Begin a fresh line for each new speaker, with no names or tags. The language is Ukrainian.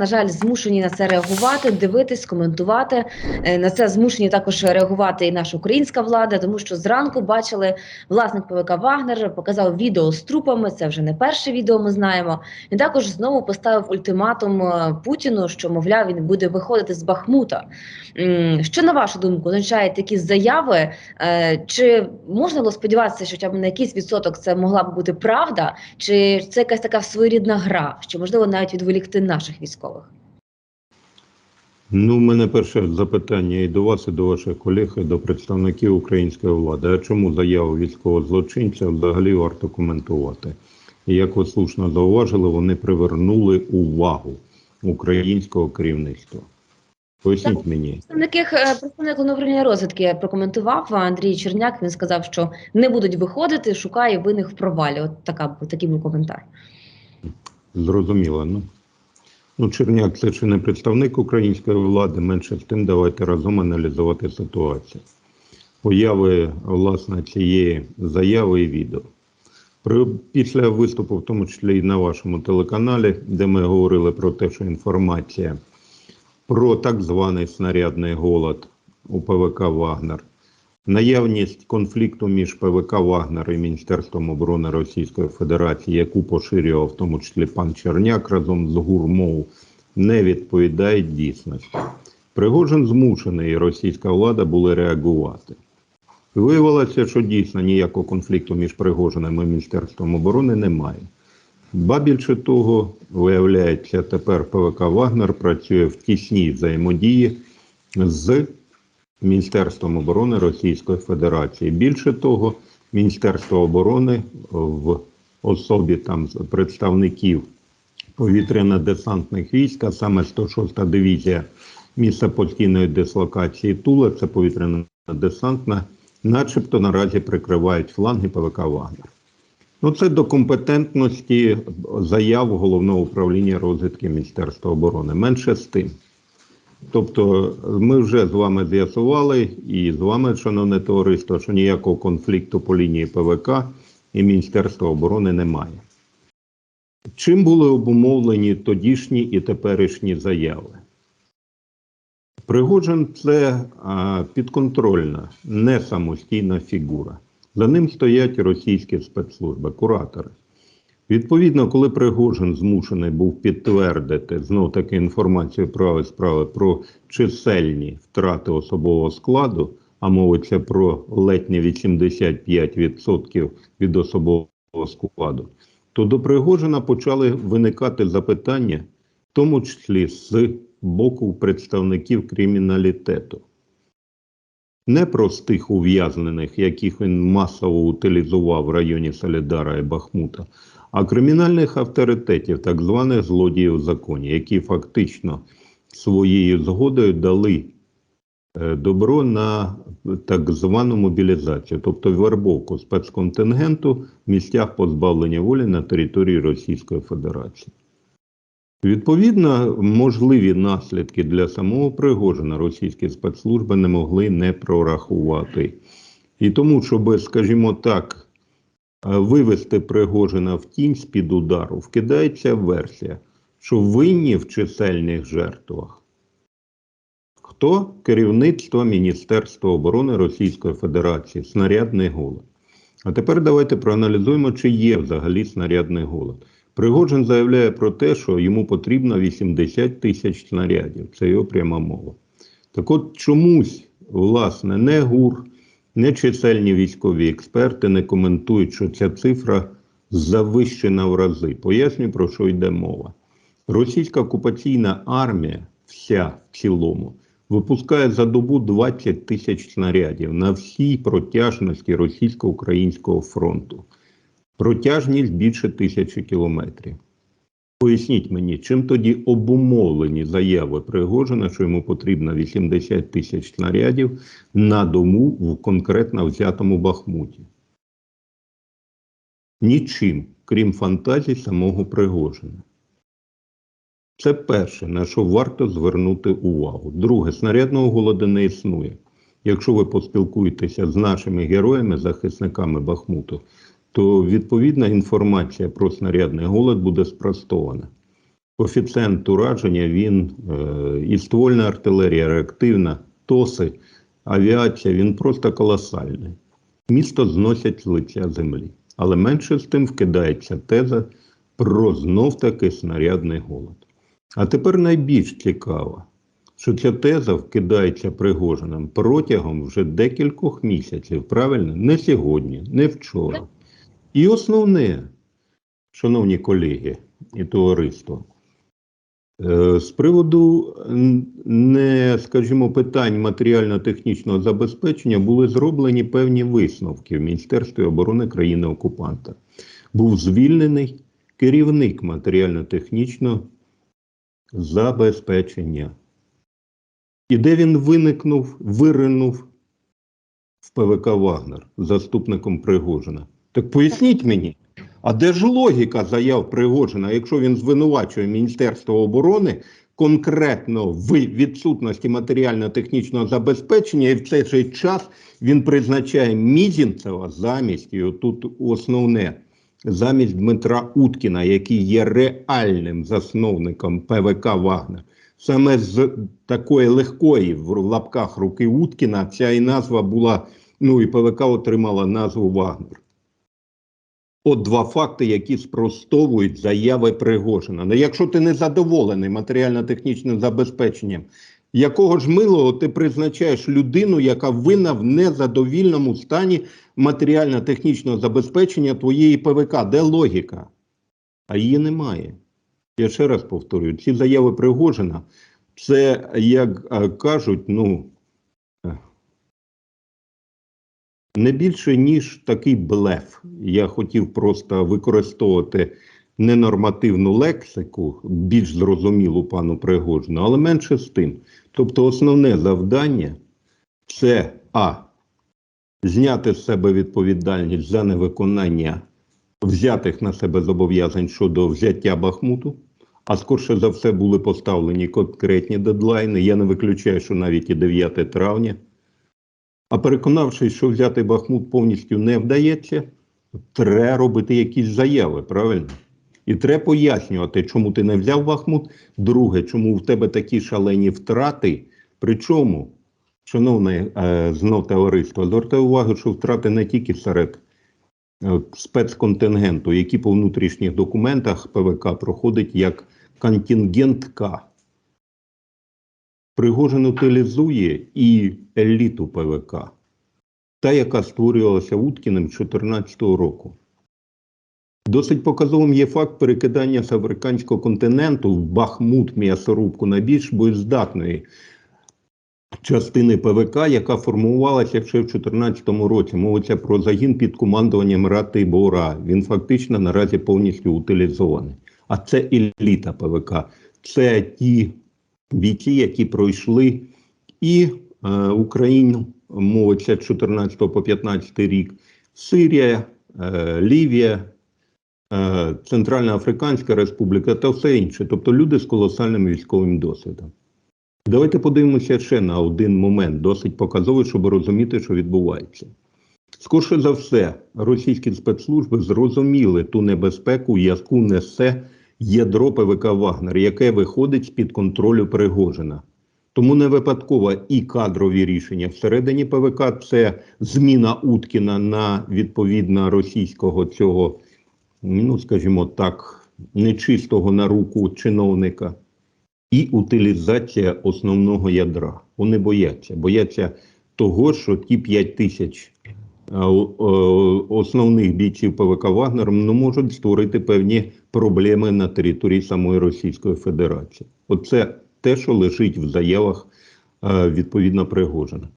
На жаль, змушені на це реагувати, дивитись, коментувати. Е, На це змушені також реагувати і наша українська влада, тому що зранку бачили власник ПВК Вагнер показав відео з трупами. Це вже не перше відео. Ми знаємо. Він також знову поставив ультиматум е, Путіну, що мовляв він буде виходити з Бахмута. Що на вашу думку означають такі заяви? Е, Чи можна було сподіватися, що хоча б на якийсь відсоток це могла б бути правда, чи це якась така своєрідна гра, що можливо навіть відволікти наших військових?
Ну, у мене перше запитання і до вас, і до ваших колег, і до представників української влади. А чому заяву військового злочинця взагалі варто коментувати? І як ви слушно зауважили, вони привернули увагу українського керівництва. Поясніть мені.
Представник е, представник управління розвідки прокоментував Андрій Черняк. Він сказав, що не будуть виходити, шукає винних в провалі. От така такий був коментар.
Зрозуміло. Ну, ну Черняк це чи не представник української влади, менше з тим, давайте разом аналізувати ситуацію. Появи власне цієї заяви і відео. При, після виступу, в тому числі і на вашому телеканалі, де ми говорили про те, що інформація про так званий снарядний голод у ПВК Вагнер, наявність конфлікту між ПВК Вагнер і Міністерством оборони Російської Федерації, яку поширював в тому числі пан Черняк разом з Гурмов, не відповідає дійсності. Пригожин змушений, і російська влада були реагувати. Виявилося, що дійсно ніякого конфлікту між Пригожиним і Міністерством оборони немає. Ба більше того, виявляється, тепер ПВК Вагнер працює в тісній взаємодії з Міністерством оборони Російської Федерації. Більше того, Міністерство оборони в особі там представників повітряно-десантних військ, а саме 106-та дивізія місця постійної дислокації Тула, це повітряно-десантна, начебто наразі прикривають фланги ПВК Вагнер. Ну, це до компетентності заяв головного управління розвідки Міністерства оборони. Менше з тим. Тобто, ми вже з вами з'ясували, і з вами, шановне товариство, що ніякого конфлікту по лінії ПВК і Міністерства оборони немає. Чим були обумовлені тодішні і теперішні заяви? Пригожин це а, підконтрольна, не самостійна фігура. За ним стоять російські спецслужби, куратори. Відповідно, коли Пригожин змушений був підтвердити знов таки інформацію про справи про чисельні втрати особового складу, а мовиться про ледь не 85% від особового складу, то до Пригожина почали виникати запитання, в тому числі з боку представників криміналітету. Не простих ув'язнених, яких він масово утилізував в районі Солідара і Бахмута, а кримінальних авторитетів, так званих злодіїв в законі, які фактично своєю згодою дали е, добро на так звану мобілізацію, тобто вербовку спецконтингенту в місцях позбавлення волі на території Російської Федерації. Відповідно, можливі наслідки для самого Пригожина російські спецслужби не могли не прорахувати. І тому, щоб, скажімо так, вивести Пригожина в тінь з-під удару, вкидається версія, що винні в чисельних жертвах. Хто? Керівництво Міністерства оборони Російської Федерації, снарядний голод. А тепер давайте проаналізуємо, чи є взагалі снарядний голод. Пригожин заявляє про те, що йому потрібно 80 тисяч снарядів. Це його пряма мова. Так от чомусь, власне, не ГУР, не чисельні військові експерти не коментують, що ця цифра завищена в рази. Поясню, про що йде мова. Російська окупаційна армія, вся в цілому, випускає за добу 20 тисяч снарядів на всій протяжності російсько-українського фронту. Протяжність більше тисячі кілометрів. Поясніть мені, чим тоді обумовлені заяви Пригожина, що йому потрібно 80 тисяч снарядів на дому в конкретно взятому Бахмуті? Нічим, крім фантазій самого Пригожина. Це перше, на що варто звернути увагу. Друге, снарядного голоду не існує. Якщо ви поспілкуєтеся з нашими героями, захисниками Бахмуту, то відповідна інформація про снарядний голод буде спростована. коефіцієнт ураження, він е, і ствольна артилерія, реактивна, ТОСи, авіація, він просто колосальний. Місто зносять з лиця землі. Але менше з тим вкидається теза про знов-таки снарядний голод. А тепер найбільш цікаво, що ця теза вкидається Пригожиним протягом вже декількох місяців, правильно? Не сьогодні, не вчора. І основне, шановні колеги і товариство, е, з приводу не, скажімо, питань матеріально-технічного забезпечення були зроблені певні висновки в Міністерстві оборони країни-окупанта. Був звільнений керівник матеріально-технічного забезпечення. І де він виникнув, виринув в ПВК Вагнер заступником Пригожина. Так поясніть мені, а де ж логіка заяв Пригожина, якщо він звинувачує Міністерство оборони конкретно в відсутності матеріально-технічного забезпечення, і в цей же час він призначає Мізінцева замість, і тут основне, замість Дмитра Уткіна, який є реальним засновником ПВК Вагнер. Саме з такої легкої в лапках руки Уткіна ця і назва була, ну і ПВК отримала назву Вагнер. От два факти, які спростовують заяви Пригожина. Ну, якщо ти не задоволений матеріально-технічним забезпеченням, якого ж милого ти призначаєш людину, яка винна в незадовільному стані матеріально-технічного забезпечення твоєї ПВК? Де логіка? А її немає. Я ще раз повторюю, ці заяви Пригожина, це, як е, кажуть, ну е, не більше, ніж такий блеф. Я хотів просто використовувати ненормативну лексику, більш зрозумілу пану Пригожину, але менше з тим. Тобто, основне завдання це А. Зняти з себе відповідальність за невиконання взятих на себе зобов'язань щодо взяття Бахмуту. А скорше за все були поставлені конкретні дедлайни. Я не виключаю, що навіть і 9 травня. А переконавшись, що взяти Бахмут повністю не вдається, треба робити якісь заяви, правильно? І треба пояснювати, чому ти не взяв Бахмут. Друге, чому в тебе такі шалені втрати. Причому, шановне е, знов товариство, звертаю увагу, що втрати не тільки серед е, спецконтингенту, які по внутрішніх документах ПВК проходить як контингент К. Пригожин утилізує і еліту ПВК, та, яка створювалася Уткіним 2014 року. Досить показовим є факт перекидання з африканського континенту в Бахмут м'ясорубку на більш боєздатної частини ПВК, яка формувалася ще в 2014 році. Мовиться про загін під командуванням Рати Бора. Він фактично наразі повністю утилізований. А це еліта ПВК. Це ті бійці, які пройшли і е, Україну, мовиться 14 по 15 рік, Сирія, е, Лівія, е, Центральна Африканська Республіка та все інше. Тобто люди з колосальним військовим досвідом. Давайте подивимося ще на один момент, досить показовий, щоб розуміти, що відбувається. Скорше за все, російські спецслужби зрозуміли ту небезпеку, яку несе ядро ПВК Вагнер, яке виходить з-під контролю Пригожина. Тому не випадково і кадрові рішення всередині ПВК це зміна Уткіна на відповідно російського цього, ну скажімо так, нечистого на руку чиновника, і утилізація основного ядра. Вони бояться. Бояться того, що ті 5 тисяч основних бійців ПВК Вагнер ну, можуть створити певні проблеми на території самої Російської Федерації. Оце те, що лежить в заявах е, відповідно Пригожина.